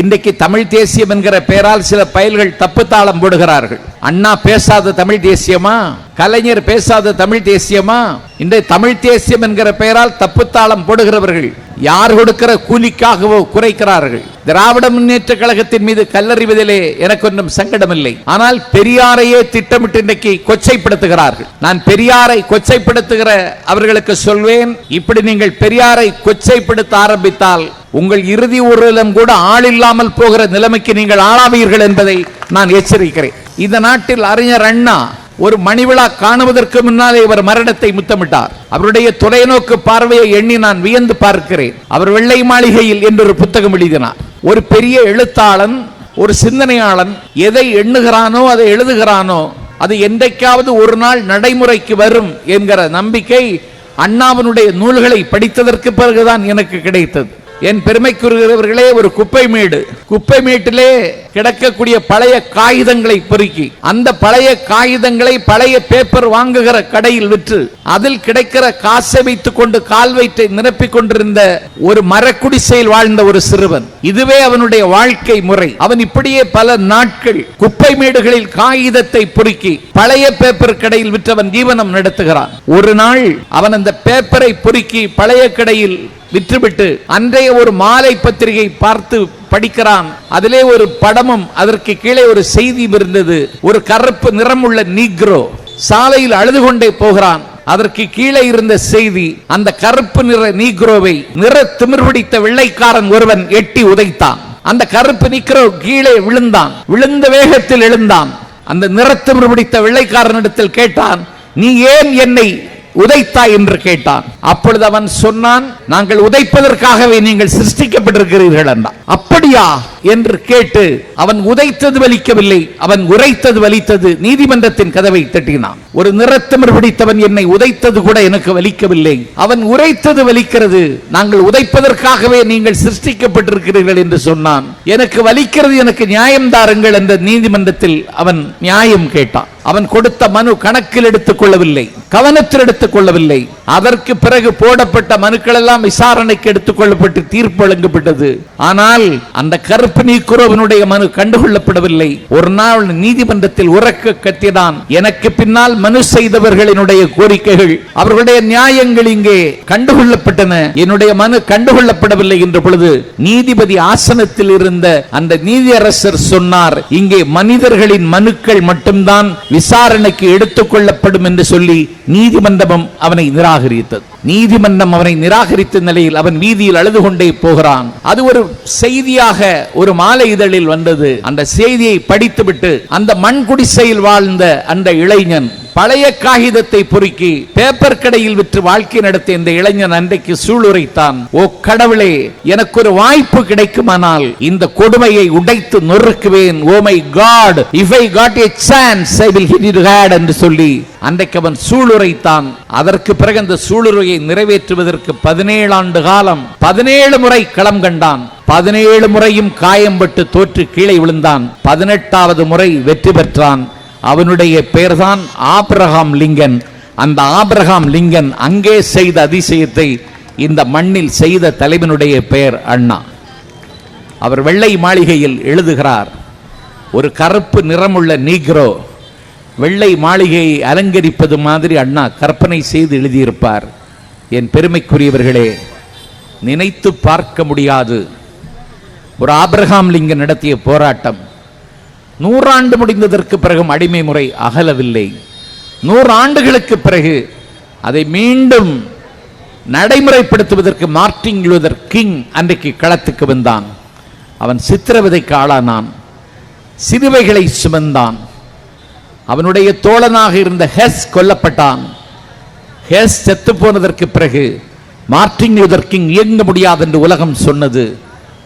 இன்றைக்கு தமிழ் தேசியம் என்கிற பெயரால் சில பயல்கள் தப்புத்தாளம் போடுகிறார்கள். அண்ணா பேசாத தமிழ் தேசியமா? கலைஞர் பேசாத தமிழ் தேசியமா? இன்றைய தமிழ் தேசியம் என்கிற பெயரால் தப்புத்தாளம் போடுகிறவர்கள் யார் கொடுக்கிற கூலிக்காகவோ குறைக்கிறார்கள். திராவிட முன்னேற்ற கழகத்தின் மீது கல்லறிவதிலே எனக்கு ஒன்றும் சங்கடமில்லை. ஆனால் பெரியாரையே திட்டமிட்டு இன்றைக்கு கொச்சைப்படுத்துகிறார்கள். நான் பெரியாரை கொச்சைப்படுத்துகிற அவர்களுக்கு சொல்வேன். இப்படி நீங்கள் பெரியாரை கொச்சைப்படுத்த ஆரம்பித்தால் உங்கள் இறுதி ஊர்வலம் கூட ஆள் இல்லாமல் போகிற நிலைமைக்கு நீங்கள் ஆளாவீர்கள் என்பதை நான் எச்சரிக்கிறேன். இந்த நாட்டில் அறிஞர் அண்ணா ஒரு மணிவிழா காணுவதற்கு முன்னாலே இவர் மரணத்தை முத்தமிட்டார். அவருடைய தொலைநோக்கு பார்வையை எண்ணி நான் வியந்து பார்க்கிறேன். அவர் வெள்ளை மாளிகையில் என்று புத்தகம் எழுதினார். ஒரு பெரிய எழுத்தாளன் ஒரு சிந்தனையாளன் எதை எண்ணுகிறானோ அதை எழுதுகிறானோ அது என்றைக்காவது ஒரு நாள் நடைமுறைக்கு வரும் என்கிற நம்பிக்கை அண்ணாவினுடைய நூல்களை படித்ததற்கு பிறகுதான் எனக்கு கிடைத்தது. என் பெருமைக்குரியவர்களே ஒரு குப்பை மேடு. குப்பை மேட்டிலே கிடக்கக்கூடிய பழைய காகிதங்களை பொறுக்கி அந்த பழைய காகிதங்களை பழைய பேப்பர் வாங்குகிற கடையில் விற்று அதில் கிடைக்கிற காசை வைத்துக் கொண்டு கால் வயிற்றை நிரப்பிக் கொண்டிருந்த ஒரு மரக்குடிசையில் வாழ்ந்த ஒரு சிறுவன். இதுவே அவனுடைய வாழ்க்கை முறை. அவன் இப்படியே பல நாட்கள் குப்பை மேடுகளில் காகிதத்தை பொறுக்கி பழைய பேப்பர் கடையில் விற்றவன் ஜீவனம் நடத்துகிறான். ஒரு நாள் அவன் அந்த பேப்பரை பொறுக்கி பழைய கடையில் விற்றுவிட்டு அன்றைய ஒரு மாலை பத்திரிகை பார்த்து படிக்கிறான். அதிலே ஒரு படமும் அதற்கு கீழே ஒரு செய்தி இருந்தது. ஒரு கருப்பு நிறமுள்ள நீக்ரோ சாலையில் அழுது கொண்டே போகிறான். அதற்கு கீழே இருந்த செய்தி அந்த கருப்பு நிற நீக்ரோவை நிற திமிர் பிடித்த வெள்ளைக்காரன் ஒருவன் எட்டி உதைத்தான். அந்த கருப்பு நீக்ரோ கீழே விழுந்தான். விழுந்த வேகத்தில் எழுந்தான். அந்த நிறத்திமிர் பிடித்த வெள்ளைக்காரனிடத்தில் கேட்டான் நீ ஏன் என்னை உதைத்தாய் என்று கேட்டான். அப்பொழுது அவன் சொன்னான் நாங்கள் உதைப்பதற்காகவே நீங்கள் சிருஷ்டிக்கப்பட்டிருக்கிறீர்கள் என்றான். அப்படியா? என்று கேட்டு அவன் உதைத்தது வலிக்கவில்லை அவன் உரைத்தது வலித்தது நீதிமன்றத்தின் கதவை தட்டினான். ஒரு நிறத்திமர் பிடித்தவன் என்னை உதைத்தது கூட எனக்கு வலிக்கவில்லை. அவன் உரைத்தது வலிக்கிறது. நாங்கள் உதைப்பதற்காகவே நீங்கள் சிருஷ்டிக்கப்பட்டிருக்கிறீர்கள் என்று சொன்னான். எனக்கு வலிக்கிறது எனக்கு நியாயம் தாருங்கள் என்ற நீதிமன்றத்தில் அவன் நியாயம் கேட்டான். அவன் கொடுத்த மனு கணக்கில் எடுத்துக் கொள்ளவில்லை கவனத்தில் எடுத்துக் கொள்ளவில்லை. அதற்கு பிறகு போடப்பட்ட மனுக்கள் எல்லாம் விசாரணைக்கு எடுத்துக் கொள்ளப்பட்டு தீர்ப்பு வழங்கப்பட்டது. ஆனால் அந்த கருப்பு நீக்குறவனுடைய மனு கண்டுகொள்ளப்படவில்லை. ஒரு நாள் நீதிமன்றத்தில் உறக்க கத்திதான் எனக்கு பின்னால் மனு செய்தவர்களினுடைய கோரிக்கைகள் அவர்களுடைய நியாயங்கள் இங்கே கண்டுகொள்ளப்பட்டன. என்னுடைய மனு கண்டுகொள்ளப்படவில்லை என்ற பொழுது நீதிபதி ஆசனத்தில் இருந்த அந்த நீதியரசர் சொன்னார் இங்கே மனிதர்களின் மனுக்கள் மட்டும்தான் விசாரணைக்கு எடுத்துக் கொள்ளப்படும் என்று சொல்லி நீதிமன்றமும் அவனை நிராகரித்தது. நீதிமன்றம் அவனை நிராகரித்த நிலையில் அவன் வீதியில் அழுது கொண்டே போகிறான். அது ஒரு செய்தியாக ஒரு மாலை இதழில் வந்தது. அந்த செய்தியை படித்துவிட்டு அந்த மண் குடிசையில் வாழ்ந்த அந்த இளைஞன் பழைய காகிதத்தை பொறுக்கி பேப்பர் கடையில் விற்று வாழ்க்கை நடத்திய இந்த இளைஞன் அன்றைக்கு சூளுரைத்தான். ஓ கடவுளே எனக்கு ஒரு வாய்ப்பு கிடைக்குமானால் இந்த கொடுமையை உடைத்து நொறுக்குவேன். ஓ my God if I got a chance I will hit it hard என்று சொல்லி அன்றைக்கு அவன் சூளுரைத்தான். அதற்கு பிறகு அந்த சூளுரையை நிறைவேற்றுவதற்கு பதினேழு ஆண்டு காலம் பதினேழு முறை களம் கண்டான். பதினேழு முறையும் காயம்பட்டு தோற்று கீழே விழுந்தான். பதினெட்டாவது முறை வெற்றி பெற்றான். அவனுடைய பெயர்தான் ஆப்ரஹாம் லிங்கன். அந்த ஆப்ரஹாம் லிங்கன் அங்கே செய்த அதிசயத்தை இந்த மண்ணில் செய்த தலைவனுடைய பெயர் அண்ணா. அவர் வெள்ளை மாளிகையில் எழுதுகிறார் ஒரு கருப்பு நிறமுள்ள நீக்ரோ வெள்ளை மாளிகையை அலங்கரிப்பது மாதிரி அண்ணா கற்பனை செய்து எழுதியிருப்பார். என் பெருமைக்குரியவர்களே நினைத்து பார்க்க முடியாது. ஒரு ஆபிரகாம் லிங்கன் நடத்திய போராட்டம். நூறாண்டு முடிந்ததற்கு பிறகும் அடிமை முறை அகலவில்லை. நூறு ஆண்டுகளுக்கு பிறகு அதை மீண்டும் நடைமுறைப்படுத்துவதற்கு மார்ட்டின் லூதர் கிங் அன்றைக்கு களத்துக்கு வந்தான். அவன் சித்திரவதைக்கு ஆளானான். சிறுவைகளை சுமந்தான். அவனுடைய தோழனாக இருந்த ஹெஸ் கொல்லப்பட்டான். ஹெஸ் செத்து போனதற்கு பிறகு மார்டின் லூதர் கிங் இயங்க முடியாது என்று உலகம் சொன்னது.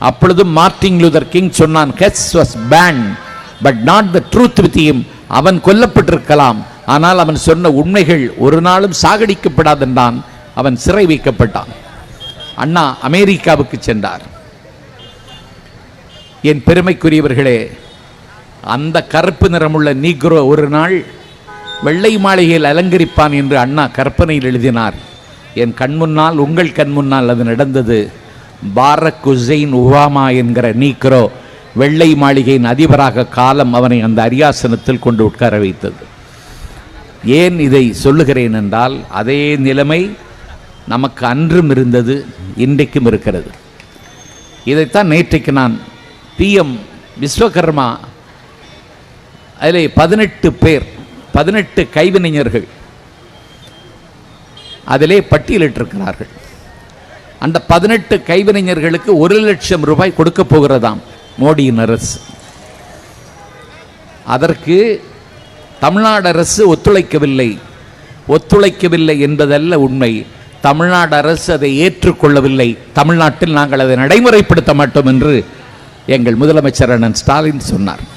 அப்பொழுது மார்டின் லூதர் கிங் சொன்னான் he's was ban but not the truth with அவன் கொல்லப்பட்டிருக்கலாம். ஆனால் அவன் சொன்ன உண்மைகள் ஒரு நாளும் சாகடிக்கப்படாதென்றான் அவன் சிறை வைக்கப்பட்டான். அண்ணா அமெரிக்காவுக்கு சென்றார். என் பெருமைக்குரியவர்களே அந்த கருப்பு நிறமுள்ள நீக்ரோ ஒரு நாள் வெள்ளை மாளிகையில் அலங்கரிப்பான் என்று அண்ணா கற்பனையில் எழுதினார். என் கண் முன்னால் உங்கள் கண் முன்னால் அது நடந்தது. பாரக் ஹுசைன் உவாமா என்கிற நீக்ரோ வெள்ளை மாளிகையின் அதிபராக காலம் அவனை அந்த அரியாசனத்தில் கொண்டு உட்கார வைத்தது. ஏன் இதை சொல்லுகிறேன் என்றால் அதே நிலைமை நமக்கு அன்றும் இருந்தது இன்றைக்கும் இருக்கிறது. இதைத்தான் நேற்றைக்கு நான் பிஎம் விஸ்வகர்மா அதில் பதினெட்டு பேர் பதினெட்டு கைவினைஞர்கள் அதிலே பட்டியலிட்டிருக்கிறார்கள். அந்த பதினெட்டு கைவினைஞர்களுக்கு ஒரு லட்சம் ரூபாய் கொடுக்க போகிறதாம் மோடியின் அரசு. அதற்கு தமிழ்நாடு அரசு ஒத்துழைக்கவில்லை. ஒத்துழைக்கவில்லை என்பதல்ல உண்மை. தமிழ்நாடு அரசு அதை ஏற்றுக்கொள்ளவில்லை. தமிழ்நாட்டில் நாங்கள் அதை நடைமுறைப்படுத்த மாட்டோம் என்று எங்கள் முதலமைச்சர் அண்ணன் ஸ்டாலின் சொன்னார்.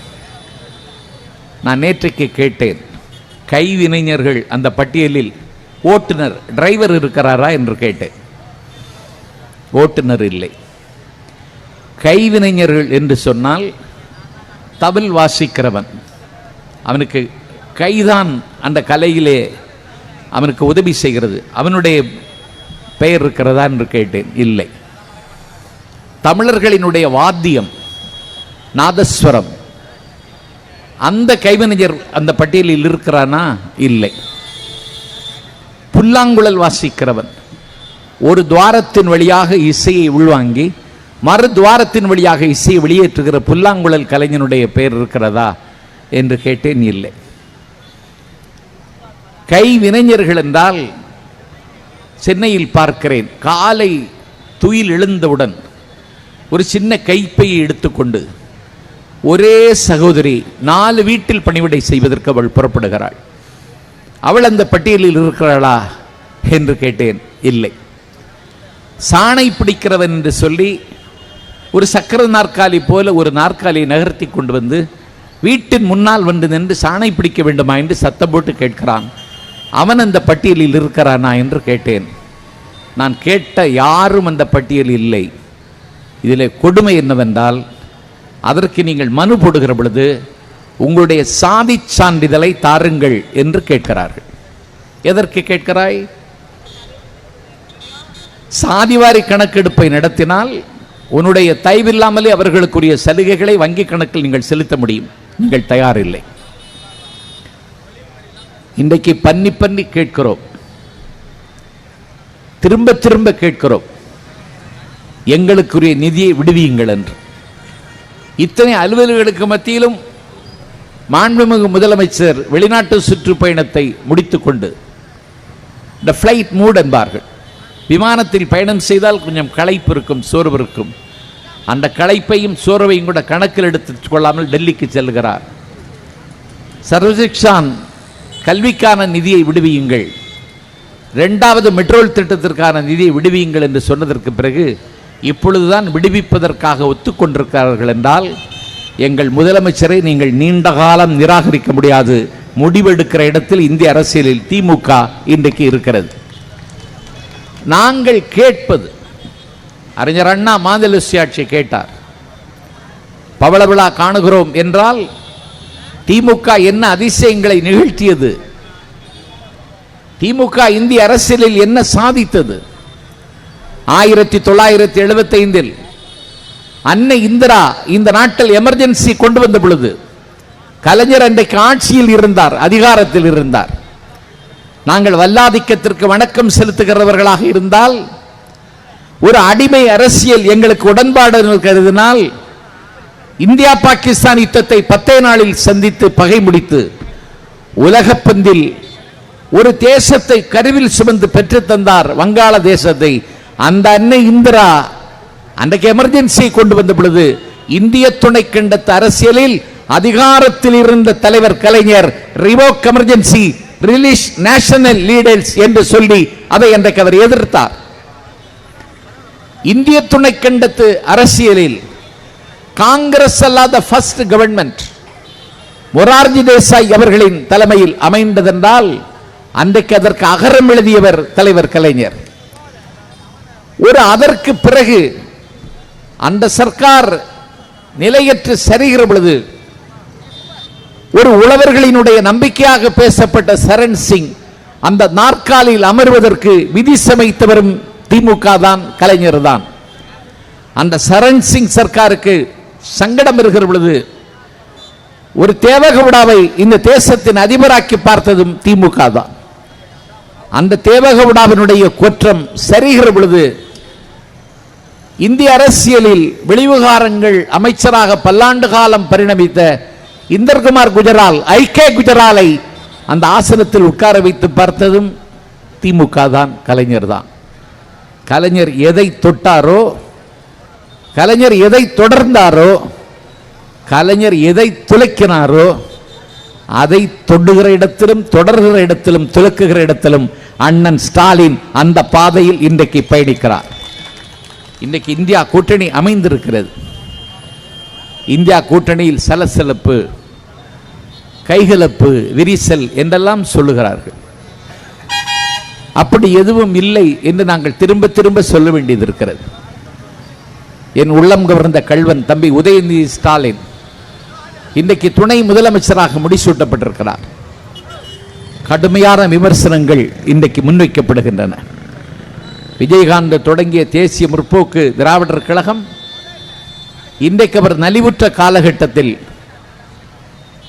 நான் நேற்றைக்கு கேட்டேன் கைவினைஞர்கள் அந்த பட்டியலில் ஓட்டுநர் டிரைவர் இருக்கிறாரா என்று கேட்டேன். ஓட்டுநர் இல்லை. கைவினைஞர்கள் என்று சொன்னால் தவில் வாசிக்கிறவன். அவனுக்கு கைதான் அந்த கலையிலே அவனுக்கு உதவி செய்கிறது. அவனுடைய பெயர் இருக்கிறதா என்று கேட்டேன் இல்லை. தமிழர்களினுடைய வாத்தியம் நாதஸ்வரம். அந்த கைவினைஞர் அந்த பட்டியலில் இருக்கிறானா? இல்லை. புல்லாங்குழல் வாசிக்கிறவன் ஒரு துவாரத்தின் வழியாக இசையை உள்வாங்கி மறு துவாரத்தின் வழியாக இசையை வெளியேற்றுகிற புல்லாங்குழல் கலைஞனுடைய பெயர் இருக்கிறதா என்று கேட்டேன் இல்லை. கைவினைஞர்கள் என்றால் சென்னையில் பார்க்கிறேன். காலை துயில் எழுந்தவுடன் ஒரு சின்ன கைப்பையை எடுத்துக்கொண்டு ஒரே சகோதரி நாலு வீட்டில் பணிவிடை செய்வதற்கு அவள் புறப்படுகிறாள். அவள் அந்த பட்டியலில் இருக்கிறாளா என்று கேட்டேன் இல்லை. சாணை பிடிக்கிறவன் என்று சொல்லி ஒரு சக்கர நாற்காலி போல ஒரு நாற்காலியை நகர்த்தி கொண்டு வந்து வீட்டின் முன்னால் வந்து நின்று சாணை பிடிக்க வேண்டுமா என்று சத்தம் போட்டு கேட்கிறான். அவன் அந்த பட்டியலில் இருக்கிறானா என்று கேட்டேன். நான் கேட்ட யாரும் அந்த பட்டியலில் இல்லை. இதில் கொடுமை என்னவென்றால் அதற்கு நீங்கள் மனு போடுகிற பொழுது உங்களுடைய சாதி சான்றிதழை தாருங்கள் என்று கேட்கிறார்கள். எதற்கு கேட்கிறாய்? சாதிவாரி கணக்கெடுப்பை நடத்தினால் உன்னுடைய தயவில்லாமலே அவர்களுக்குரிய சலுகைகளை வங்கி கணக்கில் நீங்கள் செலுத்த முடியும். நீங்கள் தயாரில்லை. இன்றைக்கு பன்னி பண்ணி கேட்கிறோம். திரும்ப திரும்ப கேட்கிறோம். எங்களுக்குரிய நிதியை விடுவியுங்கள் என்று. இத்தனை அலுவலர்களுக்கு மத்தியிலும் மாண்புமிகு முதலமைச்சர் வெளிநாட்டு சுற்றுப்பயணத்தை முடித்துக்கொண்டு த ஃப்ளைட் மூட் என்பார்கள். விமானத்தில் பயணம் செய்தால் கொஞ்சம் களைப்பு இருக்கும் சோர்வு இருக்கும். அந்த களைப்பையும் சோர்வையும் கூட கணக்கில் எடுத்து கொள்ளாமல் டெல்லிக்கு செல்கிறார். சர்வசிக்ஷான் கல்விக்கான நிதியை விடுவியுங்கள். ரெண்டாவது மெட்ரோல் திட்டத்திற்கான நிதியை விடுவியுங்கள் என்று சொன்னதற்கு பிறகு இப்பொழுதுதான் விடுவிப்பதற்காக ஒத்துக்கொண்டிருக்கிறார்கள் என்றால் எங்கள் முதலமைச்சரை நீங்கள் நீண்ட காலம் நிராகரிக்க முடியாது. முடிவெடுக்கிற இடத்தில் இந்திய அரசியலில் திமுக இன்றைக்கு இருக்கிறது. நாங்கள் கேட்பது அறிஞர் அண்ணா மாநில சுயாட்சி கேட்டார் பவள விழா காணுகிறோம் என்றால் திமுக என்ன அதிசயங்களை நிகழ்த்தியது? திமுக இந்திய அரசியலில் என்ன சாதித்தது? ஆயிரத்தி தொள்ளாயிரத்தி எழுபத்தைந்தில் அன்னை இந்திரா இந்த நாட்டில் எமர்ஜென்சி கொண்டு வந்த பொழுது கலைஞர் அன்றைக்கு ஆட்சியில் இருந்தார் அதிகாரத்தில் இருந்தார். நாங்கள் வல்லாதிக்கத்திற்கு வணக்கம் செலுத்துகிறவர்களாக இருந்தால் ஒரு அடிமை அரசியல் எங்களுக்கு உடன்பாடு கருதினால் இந்தியா பாகிஸ்தான் யுத்தத்தை பத்தே நாளில் சந்தித்து பகை முடித்து உலகப்பந்தில் ஒரு தேசத்தை கருவில் சுமந்து பெற்று தந்தார் வங்காள தேசத்தை அந்த அன்னை இந்திரா அன்றைக்கு எமர்ஜென்சி கொண்டு வந்த பொழுது இந்திய துணை கண்டத்து அரசியலில் அதிகாரத்தில் இருந்த தலைவர் Kalaignar revoke emergency release national leaders என்று சொல்லி அதை அன்றைக்கு அவர் எதிர்த்தார். இந்திய துணை கண்டத்து அரசியலில் காங்கிரஸ் அல்லாத ஃபர்ஸ்ட் கவர்மெண்ட் மொரார்ஜி தேசாய் அவர்களின் தலைமையில் அமைந்ததென்றால் அன்றைக்கு அதற்கு அகரம் எழுதியவர் தலைவர் கலைஞர். ஒரு அதற்கு பிறகு அந்த சர்க்கார் நிலையற்று சரிகிற பொழுது ஒரு உழவர்களினுடைய நம்பிக்கையாக பேசப்பட்ட சரண் சிங் அந்த நாற்காலியில் அமர்வதற்கு விதி சமைத்தவரும் திமுக தான் கலைஞர் தான். அந்த சரண் சிங் சர்க்காருக்கு சங்கடம் இருக்கிற பொழுது ஒரு தேவக விழாவை இந்த தேசத்தின் அதிபராக்கி பார்த்ததும் திமுக தான். அந்த தேவக விழாவினுடைய குற்றம் சரிகிற பொழுது இந்திய அரசியலில் வெளிவிவகாரங்கள் அமைச்சராக பல்லாண்டு காலம் பரிணமித்த இந்தர்குமார் குஜரால் ஐக்கே குஜராலை அந்த ஆசனத்தில் உட்கார வைத்து பார்த்ததும் திமுக தான் கலைஞர் தான். கலைஞர் எதை தொட்டாரோ கலைஞர் எதை தொடர்ந்தாரோ கலைஞர் எதை துளைக்கினாரோ அதை தொடுகிற இடத்திலும் தொடர்கிற இடத்திலும் துலக்குகிற இடத்திலும் அண்ணன் ஸ்டாலின் அந்த பாதையில் இன்றைக்கு பயணிக்கிறார். இன்றைக்கு இந்தியா கூட்டணி அமைந்திருக்கிறது. இந்தியா கூட்டணியில் சலசலப்பு கைகலப்பு விரிசல் என்றெல்லாம் சொல்லுகிறார்கள். அப்படி எதுவும் இல்லை என்று நாங்கள் திரும்ப திரும்ப சொல்ல வேண்டியது இருக்கிறது. என் உள்ளம் கவர்ந்த கல்வன் தம்பி உதயநிதி ஸ்டாலின் இன்றைக்கு துணை முதலமைச்சராக முடிசூட்டப்பட்டிருக்கிறார். கடுமையான விமர்சனங்கள் இன்றைக்கு முன்வைக்கப்படுகின்றன. விஜயகாந்த் தொடங்கிய தேசிய முற்போக்கு திராவிடர் கழகம் இன்றைக்கு அவர் நலிவுற்ற காலகட்டத்தில்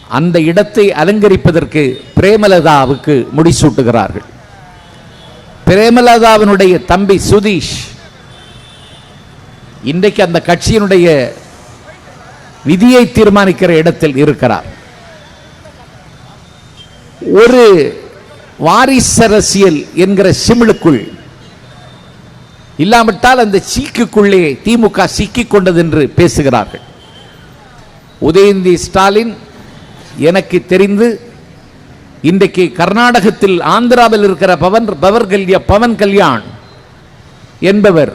அந்த இடத்தை அலங்கரிப்பதற்கு பிரேமலதாவுக்கு முடிசூட்டுகிறார்கள். பிரேமலதாவினுடைய தம்பி சுதீஷ் இன்றைக்கு அந்த கட்சியினுடைய விதியை தீர்மானிக்கிற இடத்தில் இருக்கிறார். ஒரு வாரிசரசியல் என்கிற சிமிழுக்குள் இல்லாவிட்டால் அந்த சீக்குக்குள்ளே திமுக சிக்கிக் கொண்டது என்று பேசுகிறார்கள். உதயநிதி ஸ்டாலின் எனக்கு தெரிந்து இன்றைக்கு கர்நாடகத்தில் ஆந்திராவில் இருக்கிற பவன் பவர் கல்யா பவன் கல்யாண் என்பவர்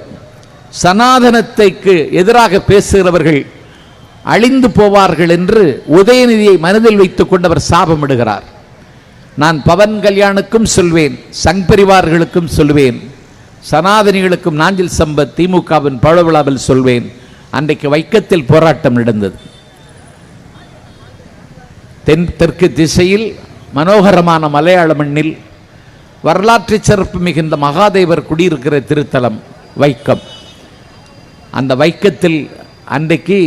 சனாதனத்தைக்கு எதிராக பேசுகிறவர்கள் அழிந்து போவார்கள் என்று உதயநிதியை மனதில் வைத்துக் கொண்டவர் சாபமிடுகிறார். நான் பவன் கல்யாணுக்கும் சொல்வேன் சங் பரிவார்களுக்கும் சொல்வேன். சனாதனிகளுக்கும் நாஞ்சில் சம்பத் திமுகவின் பழவிழாவில் சொல்வேன் அன்றைக்கு வைக்கத்தில் போராட்டம் நடந்தது. தென் தெற்கு திசையில் மனோகரமான மலையாள மண்ணில் வரலாற்று சிறப்பு மிகுந்த மகாதேவர் குடியிருக்கிற திருத்தலம் வைக்கம். அந்த வைக்கத்தில் அன்றைக்கு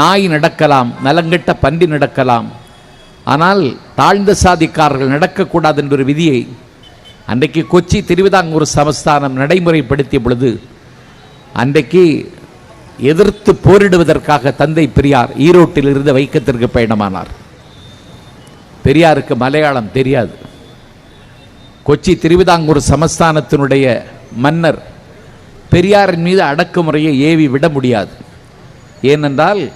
நாய் நடக்கலாம் நலங்கெட்ட பண்டி நடக்கலாம். ஆனால் தாழ்ந்த சாதிக்காரர்கள் நடக்கக்கூடாது என்ற ஒரு விதியை அன்றைக்கு கொச்சி திருவிதாங்கூர் சமஸ்தானம் நடைமுறைப்படுத்திய பொழுது அன்றைக்கு எதிர்த்து போரிடுவதற்காக தந்தை பெரியார் ஈரோட்டில் இருந்து வைக்கத்திற்கு பயணமானார். பெரியாருக்கு மலையாளம் தெரியாது. கொச்சி திருவிதாங்கூர் சமஸ்தானத்தினுடைய மன்னர் பெரியாரின் மீது அடக்குமுறையை ஏவி விட முடியாது. ஏனென்றால்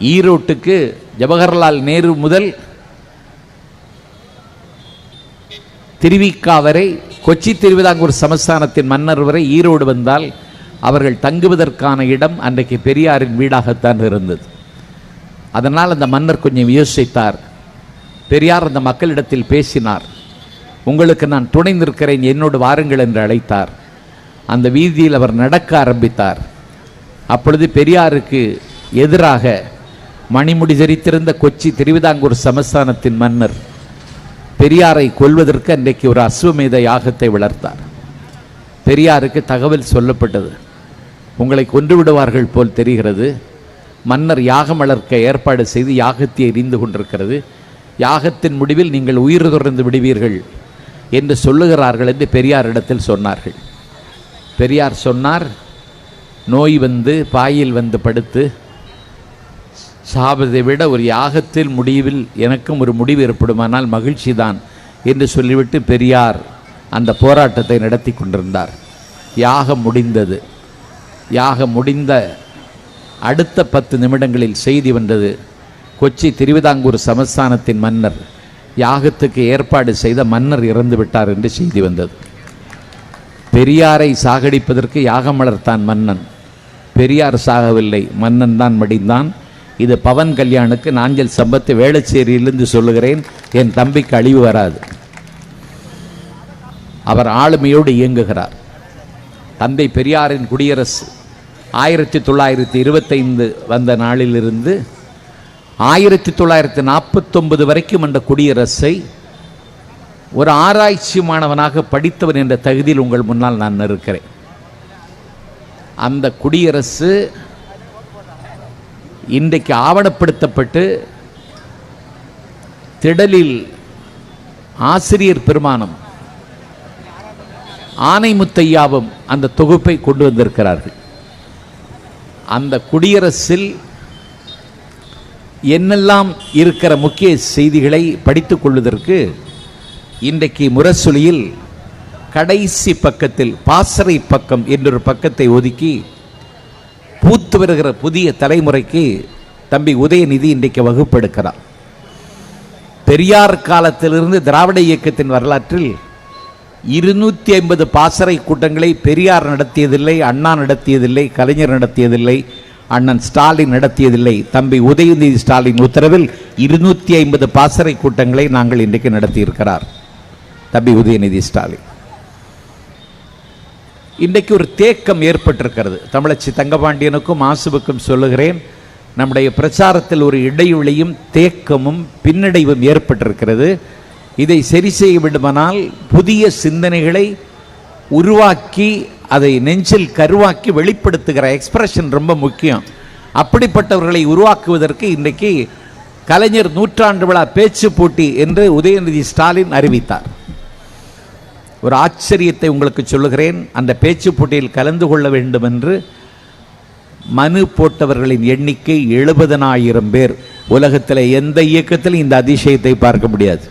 ஈரோட்டுக்கு ஜவஹர்லால் நேரு முதல் திருவிக்கா வரை கொச்சி திருவிதாங்கூர் சமஸ்தானத்தின் மன்னர் வரை ஈரோடு வந்தால் அவர்கள் தங்குவதற்கான இடம் அன்றைக்கு பெரியாரின் வீடாகத்தான் இருந்தது. அதனால் அந்த மன்னர் கொஞ்சம் யோசித்தார். பெரியார் அந்த மக்களிடத்தில் பேசினார். உங்களுக்கு நான் துணை நிற்கிறேன் என்னோடு வாருங்கள் என்று அழைத்தார். அந்த வீதியில் அவர் நடக்க ஆரம்பித்தார். அப்பொழுது பெரியாருக்கு எதிராக மணிமுடி தரித்திருந்த கொச்சி திருவிதாங்கூர் சமஸ்தானத்தின் மன்னர் பெரியாரை கொல்வதற்கு அன்றைக்கு ஒரு அஸ்வமேத யாகத்தை வளர்த்தார். பெரியாருக்கு தகவல் சொல்லப்பட்டது. உங்களை கொன்று விடுவார்கள் போல் தெரிகிறது. மன்னர் யாகம் வளர்க்க ஏற்பாடு செய்து யாகத்தை எரிந்து கொண்டிருக்கிறது. யாகத்தின் முடிவில் நீங்கள் உயிர் தொடர்ந்து விடுவீர்கள் என்று சொல்லுகிறார்கள் என்று பெரியாரிடத்தில் சொன்னார்கள். பெரியார் சொன்னார் நோய் வந்து பாயில் வந்து படுத்து சாபத்தை விட ஒரு யாகத்தில் முடிவில் எனக்கும் ஒரு முடிவு ஏற்படுமானால் மகிழ்ச்சி தான் என்று சொல்லிவிட்டு பெரியார் அந்த போராட்டத்தை நடத்தி கொண்டிருந்தார். யாகம் முடிந்தது. யாகம் முடிந்த அடுத்த பத்து நிமிடங்களில் செய்தி வந்தது. கொச்சி திருவிதாங்கூர் சமஸ்தானத்தின் மன்னர் யாகத்துக்கு ஏற்பாடு செய்த மன்னர் இறந்து விட்டார் என்று செய்தி வந்தது. பெரியாரை சாகடிப்பதற்கு யாகம் வளர்த்தான் மன்னன். பெரியார் சாகவில்லை. மன்னன் தான் மடிந்தான். இது பவன் கல்யாணுக்கு நாஞ்சல் சம்பத்து வேளச்சேரியிலிருந்து சொல்லுகிறேன் என் தம்பிக்கு அழிவு வராது. அவர் ஆளுமையோடு இயங்குகிறார். தந்தை பெரியாரின் குடியரசு ஆயிரத்தி தொள்ளாயிரத்தி இருபத்தைந்து வந்த நாளிலிருந்து ஆயிரத்தி தொள்ளாயிரத்தி நாற்பத்தொன்பது வரைக்கும் அந்த குடியரசை ஒரு ஆராய்ச்சி மாணவனாக படித்தவன் என்ற தகுதியில் உங்கள் முன்னால் நான் இருக்கிறேன் அந்த குடியரசு இன்றைக்கு ஆவணப்படுத்தப்பட்டு திடலில் ஆசிரியர் பெருமானம் ஆனைமுத்தையாவும் அந்த தொகுப்பை கொண்டு வந்திருக்கிறார்கள். அந்த குடியரசில் என்னெல்லாம் இருக்கிற முக்கிய செய்திகளை படித்துக் கொள்வதற்கு இன்றைக்கு முரசொலியில் கடைசி பக்கத்தில் பாசறை பக்கம் என்றொரு பக்கத்தை ஒதுக்கி பூத்து வருகிற புதிய தலைமுறைக்கு தம்பி உதயநிதி இன்றைக்கு வகுப்பெடுக்கிறார். பெரியார் காலத்திலிருந்து திராவிட இயக்கத்தின் வரலாற்றில் இருநூற்றி ஐம்பது பாசறை கூட்டங்களை பெரியார் நடத்தியதில்லை அண்ணா நடத்தியதில்லை கலைஞர் நடத்தியதில்லை அண்ணன் ஸ்டாலின் நடத்தியதில்லை தம்பி உதயநிதி ஸ்டாலின் உத்தரவில் இருநூற்றி ஐம்பது பாசறை கூட்டங்களை நாங்கள் இன்றைக்கு நடத்தியிருக்கிறார். தம்பி உதயநிதி ஸ்டாலின். இன்றைக்கு ஒரு தேக்கம் ஏற்பட்டிருக்கிறது. தமிழச்சி தங்கபாண்டியனுக்கும் ஆசுவுக்கும் சொல்லுகிறேன் நம்முடைய பிரச்சாரத்தில் ஒரு இடைவெளியும் தேக்கமும் பின்னடைவும் ஏற்பட்டிருக்கிறது. இதை சரி செய்ய விடுமானால் புதிய சிந்தனைகளை உருவாக்கி அதை நெஞ்சில் கருவாக்கி வெளிப்படுத்துகிற எக்ஸ்பிரஷன் ரொம்ப முக்கியம். அப்படிப்பட்டவர்களை உருவாக்குவதற்கு இன்றைக்கு கலைஞர் நூற்றாண்டு விழா பேச்சு போட்டி என்று உதயநிதி ஸ்டாலின் அறிவித்தார். ஒரு ஆச்சரியத்தை உங்களுக்கு சொல்லுகிறேன். அந்த பேச்சு போட்டியில் கலந்து கொள்ள வேண்டும் என்று மனு போட்டவர்களின் எண்ணிக்கை எழுபதனாயிரம் பேர். உலகத்தில் எந்த இயக்கத்திலும் இந்த அதிசயத்தை பார்க்க முடியாது.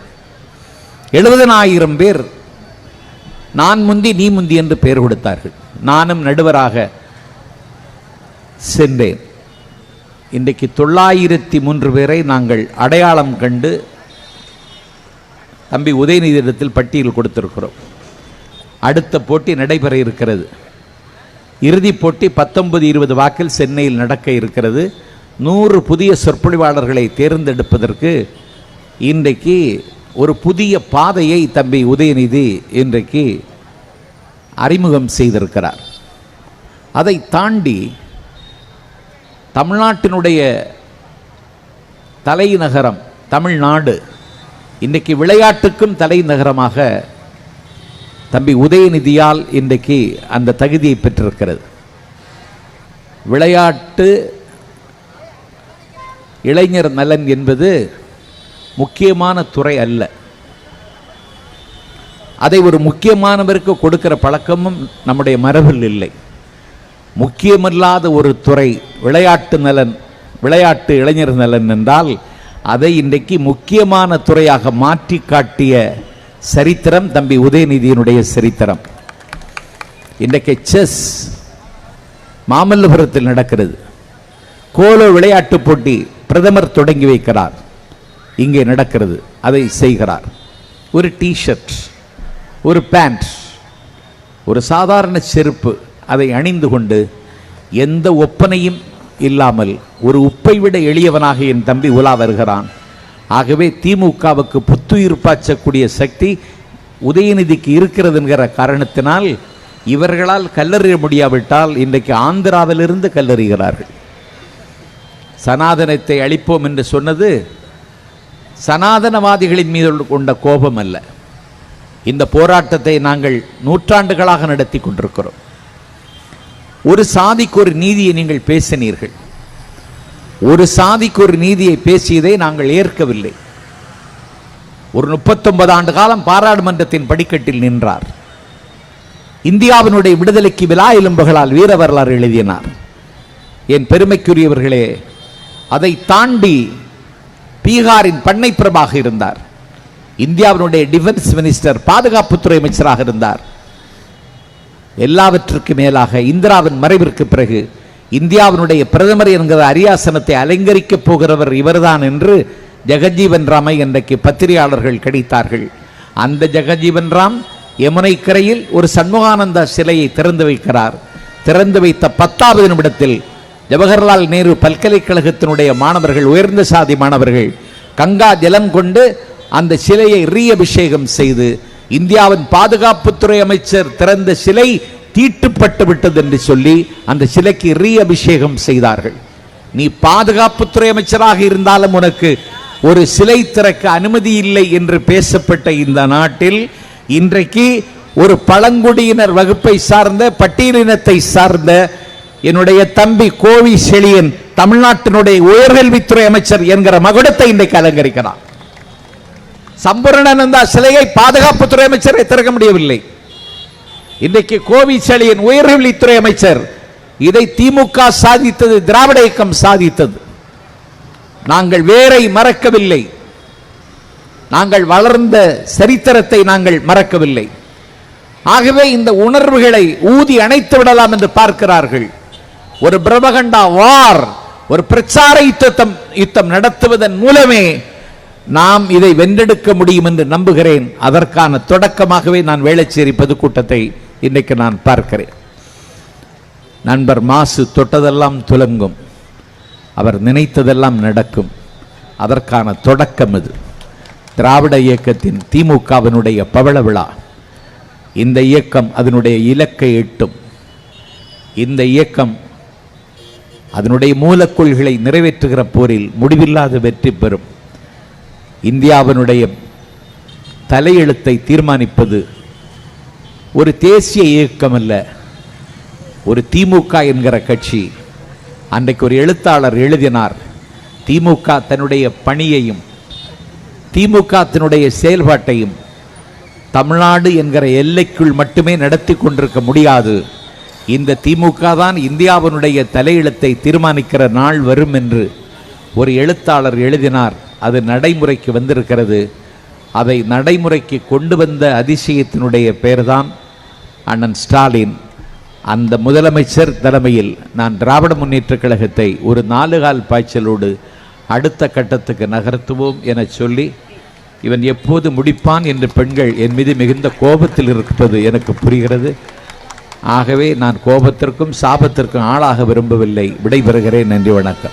எழுபதனாயிரம் பேர் நான் முந்தி நீ முந்தி என்று பெயர் கொடுத்தார்கள். நானும் நடுவராக சென்றேன். இன்றைக்கு தொள்ளாயிரத்தி மூன்று பேரை நாங்கள் அடையாளம் கண்டு தம்பி உதயநிதியிடத்தில் பட்டியல் கொடுத்திருக்கிறோம். அடுத்த போட்டி நடைபெற இருக்கிறது. இறுதிப் போட்டி பத்தொன்பது இருபது வாக்கில் சென்னையில் நடக்க இருக்கிறது. நூறு புதிய சொற்பொழிவாளர்களை தேர்ந்தெடுப்பதற்கு இன்றைக்கு ஒரு புதிய பாதையை தம்பி உதயநிதி இன்றைக்கு அறிமுகம் செய்திருக்கிறார். அதை தாண்டி தமிழ்நாட்டினுடைய தலைநகரம் தமிழ்நாடு இன்றைக்கு விளையாட்டுக்கும் தலைநகரமாக தம்பி உதயநிதியால் இன்றைக்கு அந்த தகுதியை பெற்றிருக்கிறது. விளையாட்டு இளைஞர் நலன் என்பது முக்கியமான துறை அல்ல. அதை ஒரு முக்கியமானவருக்கு கொடுக்கிற பழக்கமும் நம்முடைய மரபில் இல்லை. முக்கியமில்லாத ஒரு துறை விளையாட்டு நலன் விளையாட்டு இளைஞர் நலன் என்றால் அதை இன்றைக்கு முக்கியமான துறையாக மாற்றி காட்டிய சரித்திரம் தம்பி உதயநிதியினுடைய சரித்திரம். இன்றைக்கு செஸ் மாமல்லபுரத்தில் நடக்கிறது. கோலோ விளையாட்டு போட்டி பிரதமர் தொடங்கி வைக்கிறார். இங்கே நடக்கிறது. அதை செய்கிறார். ஒரு டிஷர்ட் ஒரு பேண்ட் ஒரு சாதாரண செருப்பு அதை அணிந்து கொண்டு எந்த ஒப்பனையும் இல்லாமல் ஒரு உப்பை விட எளியவனாக என் தம்பி உலா வருகிறான். ஆகவே திமுகவுக்கு புத்துயிர் பாய்ச்சக்கூடிய சக்தி உதயநிதிக்கு இருக்கிறது என்கிற காரணத்தினால் இவர்களால் கல்லறிய முடியாவிட்டால் இன்றைக்கு ஆந்திராவிலிருந்து கல்லறிகிறார்கள். சனாதனத்தை அழிப்போம் என்று சொன்னது சனாதனவாதிகளின் மீது கொண்ட கோபம் அல்ல. இந்த போராட்டத்தை நாங்கள் நூற்றாண்டுகளாக நடத்தி கொண்டிருக்கிறோம். ஒரு சாதிக்கு ஒரு நீதியை நீங்கள் பேசினீர்கள். ஒரு சாதிக்கு ஒரு நீதியை பேசியதை நாங்கள் ஏற்கவில்லை. ஒரு முப்பத்தொன்பது ஆண்டு காலம் பாராளுமன்றத்தின் படிக்கட்டில் நின்றார். இந்தியாவினுடைய விடுதலைக்கு விழா எலும்புகளால் வீர வரலாறு எழுதினார். என் பெருமைக்குரியவர்களே அதை தாண்டி பீகாரின் பண்ணை இருந்தார். இந்தியாவினுடைய டிஃபென்ஸ் மினிஸ்டர் பாதுகாப்புத்துறை அமைச்சராக இருந்தார். எல்லாவற்றுக்கு மேலாக இந்திராவின் மறைவிற்கு பிறகு இந்தியாவினுடைய பிரதமர் என்கிற அரியாசனத்தை அலங்கரிக்கப் போகிறவர் இவர்தான் என்று ஜெகஜீவன் ராமை இன்றைக்கு பத்திரிகையாளர்கள் கிடைத்தார்கள் அந்த ஜெகஜீவன் ராம் யமுனை கரையில் ஒரு சண்முகானந்தா சிலையை திறந்து வைக்கிறார். திறந்து வைத்த பத்தாவது நிமிடத்தில் ஜவஹர்லால் நேரு பல்கலைக்கழகத்தினுடைய மாணவர்கள் உயர்ந்த சாதி மாணவர்கள் கங்கா ஜலம் கொண்டு அந்த சிலையை ரீ அபிஷேகம் செய்து இந்தியாவின் பாதுகாப்புத்துறை அமைச்சர் திறந்த சிலை தீட்டுப்பட்டு விட்டது என்று சொல்லி அந்த சிலைக்கு ரீ அபிஷேகம் செய்தார்கள். நீ பாதுகாப்புத்துறை அமைச்சராக இருந்தாலும் உனக்கு ஒரு சிலை திறக்க அனுமதி இல்லை என்று பேசப்பட்ட இந்த நாட்டில் இன்றைக்கு ஒரு பழங்குடியினர் வகுப்பை சார்ந்த பட்டியலினத்தை சார்ந்த என்னுடைய தம்பி கோவி செழியன் தமிழ்நாட்டினுடைய உயர்கல்வித்துறை அமைச்சர் என்கிற மகுடத்தை இன்றைக்கு அலங்கரிக்கிறார் சம்பூர்ணானந்தா சிலையை பாதுகாப்புத்துறை அமைச்சரை திறக்க முடியவில்லை. இன்றைக்கு கோவி செழியன் உயர்கல்வித்துறை அமைச்சர். இதை திமுக சாதித்தது திராவிட இயக்கம் சாதித்தது. நாங்கள் வேரை மறக்கவில்லை. நாங்கள் வளர்ந்த சரித்திரத்தை நாங்கள் மறக்கவில்லை. ஆகவே இந்த உணர்வுகளை ஊதி அணைத்து விடலாம் என்று பார்க்கிறார்கள். ஒரு பிரபகண்டா வார் ஒரு பிரச்சார யுத்தம் யுத்தம் நடத்துவதன் மூலமே நாம் இதை வென்றெடுக்க முடியும் என்று நம்புகிறேன். அதற்கான தொடக்கமாகவே நான் வேலைச்சேரிப்பது கூட்டத்தை இன்றைக்கு நான் பார்க்கிறேன். நண்பர் மாசு தொட்டதெல்லாம் துலங்கும். அவர் நினைத்ததெல்லாம் நடக்கும். அதற்கான தொடக்கம் இது. திராவிட இயக்கத்தின் திமுகவினுடைய பவள விழா. இந்த இயக்கம் அதனுடைய இலக்கை எட்டும். இந்த இயக்கம் அதனுடைய மூலக்கொள்களை நிறைவேற்றுகிற போரில் முடிவில்லாத வெற்றி பெறும். இந்தியாவினுடைய தலையெழுத்தை தீர்மானிப்பது ஒரு தேசிய இயக்கம் அல்ல ஒரு திமுக என்கிற கட்சி. அன்றைக்கு ஒரு எழுத்தாளர் எழுதினார் திமுக தன்னுடைய பணியையும் திமுக தன்னுடைய செயல்பாட்டையும் தமிழ்நாடு என்கிற எல்லைக்குள் மட்டுமே நடத்தி கொண்டிருக்க முடியாது. இந்த திமுக தான் இந்தியாவினுடைய தலையெழுத்தை தீர்மானிக்கிற நாள் வரும் என்று ஒரு எழுத்தாளர் எழுதினார். அது நடைமுறைக்கு வந்திருக்கிறது. அதை நடைமுறைக்கு கொண்டு வந்த அதிசயத்தினுடைய பெயர்தான் அண்ணன் ஸ்டாலின். அந்த முதலமைச்சர் தலைமையில் நான் திராவிட முன்னேற்றக் கழகத்தை ஒரு நாலுகால் பாய்ச்சலோடு அடுத்த கட்டத்துக்கு நகர்த்துவோம் என சொல்லி இவன் எப்போது முடிப்பான் என்று பெண்கள் என் மீது மிகுந்த கோபத்தில் இருப்பது எனக்கு புரிகிறது. ஆகவே நான் கோபத்திற்கும் சாபத்திற்கும் ஆளாக விரும்பவில்லை. விடைபெறுகிறேன். நன்றி வணக்கம்.